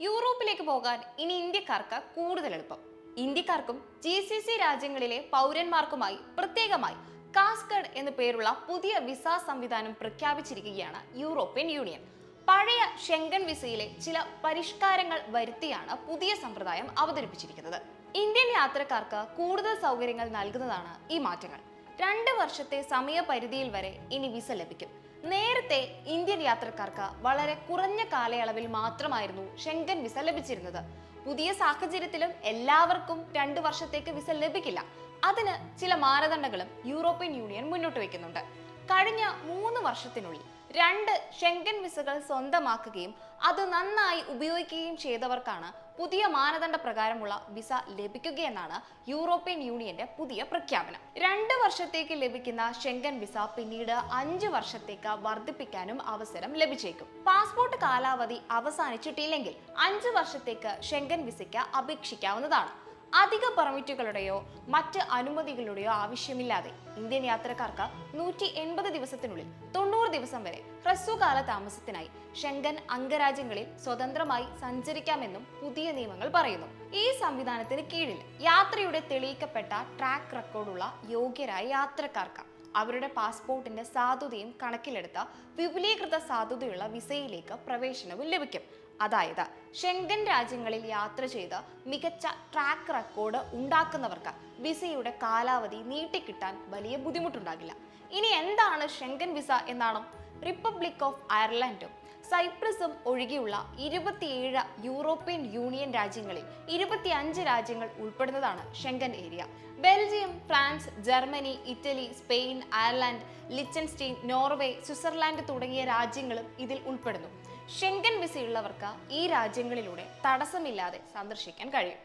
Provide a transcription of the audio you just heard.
യൂറോപ്പിലേക്ക് പോകാൻ ഇനി ഇന്ത്യക്കാർക്ക് കൂടുതൽ എളുപ്പം. ഇന്ത്യക്കാർക്കും ജി സി സി രാജ്യങ്ങളിലെ പൗരന്മാർക്കുമായി പ്രത്യേകമായി കാസ്കഡ് എന്നു പേരുള്ള പുതിയ വിസ സംവിധാനം പ്രഖ്യാപിച്ചിരിക്കുകയാണ് യൂറോപ്യൻ യൂണിയൻ. പഴയ ഷെങ്കൻ വിസയിലെ ചില പരിഷ്കാരങ്ങൾ വരുത്തിയാണ് പുതിയ സമ്പ്രദായം അവതരിപ്പിച്ചിരിക്കുന്നത്. ഇന്ത്യൻ യാത്രക്കാർക്ക് കൂടുതൽ സൗകര്യങ്ങൾ നൽകുന്നതാണ് ഈ മാറ്റങ്ങൾ. രണ്ട് വർഷത്തെ സമയപരിധിയിൽ വരെ ഇനി വിസ ലഭിക്കും. നേരത്തെ ഇന്ത്യൻ യാത്രക്കാർക്ക് വളരെ കുറഞ്ഞ കാലയളവിൽ മാത്രമായിരുന്നു ഷെങ്കൻ വിസ ലഭിച്ചിരുന്നത്. പുതിയ സാഹചര്യത്തിലും എല്ലാവർക്കും രണ്ട് വർഷത്തേക്ക് വിസ ലഭിക്കില്ല. അതിന് ചില മാനദണ്ഡങ്ങളും യൂറോപ്യൻ യൂണിയൻ മുന്നോട്ട് വയ്ക്കുന്നുണ്ട് കഴിഞ്ഞ മൂന്ന് വർഷത്തിനുള്ളിൽ രണ്ട് ഷെങ്കൻ വിസകൾ സ്വന്തമാക്കുകയും അത് നന്നായി ഉപയോഗിക്കുകയും ചെയ്തവർക്കാണ് പുതിയ മാനദണ്ഡ പ്രകാരമുള്ള വിസ ലഭിക്കുകയെന്നാണ് യൂറോപ്യൻ യൂണിയന്റെ പുതിയ പ്രഖ്യാപനം. രണ്ട് വർഷത്തേക്ക് ലഭിക്കുന്ന ഷെങ്കൻ വിസ പിന്നീട് അഞ്ച് വർഷത്തേക്ക് വർദ്ധിപ്പിക്കാനും അവസരം ലഭിച്ചേക്കും. പാസ്പോർട്ട് കാലാവധി അവസാനിച്ചിട്ടില്ലെങ്കിൽ അഞ്ച് വർഷത്തേക്ക് ഷെങ്കൻ വിസയ്ക്ക് അപേക്ഷിക്കാവുന്നതാണ്. അധിക പെർമിറ്റുകളുടെയോ മറ്റ് അനുമതികളുടെയോ ആവശ്യമില്ലാതെ ഇന്ത്യൻ യാത്രക്കാർക്ക് നൂറ്റി എൺപത് ദിവസത്തിനുള്ളിൽ തൊണ്ണൂറ് ദിവസം വരെ ഹ്രസ്വകാല താമസത്തിനായി ഷെങ്കൻ അംഗരാജ്യങ്ങളിൽ സ്വതന്ത്രമായി സഞ്ചരിക്കാമെന്നും പുതിയ നിയമങ്ങൾ പറയുന്നു. ഈ സംവിധാനത്തിന് കീഴിൽ യാത്രയുടെ തെളിയിക്കപ്പെട്ട ട്രാക്ക് റെക്കോർഡുള്ള യോഗ്യരായ യാത്രക്കാർക്ക് അവരുടെ പാസ്പോർട്ടിന്റെ സാധുതയും കണക്കിലെടുത്ത വിപുലീകൃത സാധുതയുള്ള വിസയിലേക്ക് പ്രവേശനവും ലഭിക്കും. അതായത് ഷെങ്കൻ രാജ്യങ്ങളിൽ യാത്ര ചെയ്ത് മികച്ച ട്രാക്ക് റെക്കോർഡ് ഉണ്ടാക്കുന്നവർക്ക് വിസയുടെ കാലാവധി നീട്ടിക്കിട്ടാൻ വലിയ ബുദ്ധിമുട്ടുണ്ടാകില്ല. ഇനി എന്താണ് ഷെങ്കൻ വിസ എന്നാണ് റിപ്പബ്ലിക് ഓഫ് അയർലൻഡും സൈപ്രസും ഒഴികെയുള്ള ഇരുപത്തിയേഴ് യൂറോപ്യൻ യൂണിയൻ രാജ്യങ്ങളിൽ ഇരുപത്തിയഞ്ച് രാജ്യങ്ങൾ ഉൾപ്പെടുന്നതാണ് Schengen area Belgium France Germany Italy Spain Ireland Liechtenstein Norway Switzerland തുടങ്ങിയ രാജ്യങ്ങളും ഇതിൽ ഉൾപ്പെടുന്നു. ഷെങ്കൻ വിസയുള്ളവർക്ക് ഈ രാജ്യങ്ങളിലൂടെ തടസ്സമില്ലാതെ സന്ദർശിക്കാൻ കഴിയും.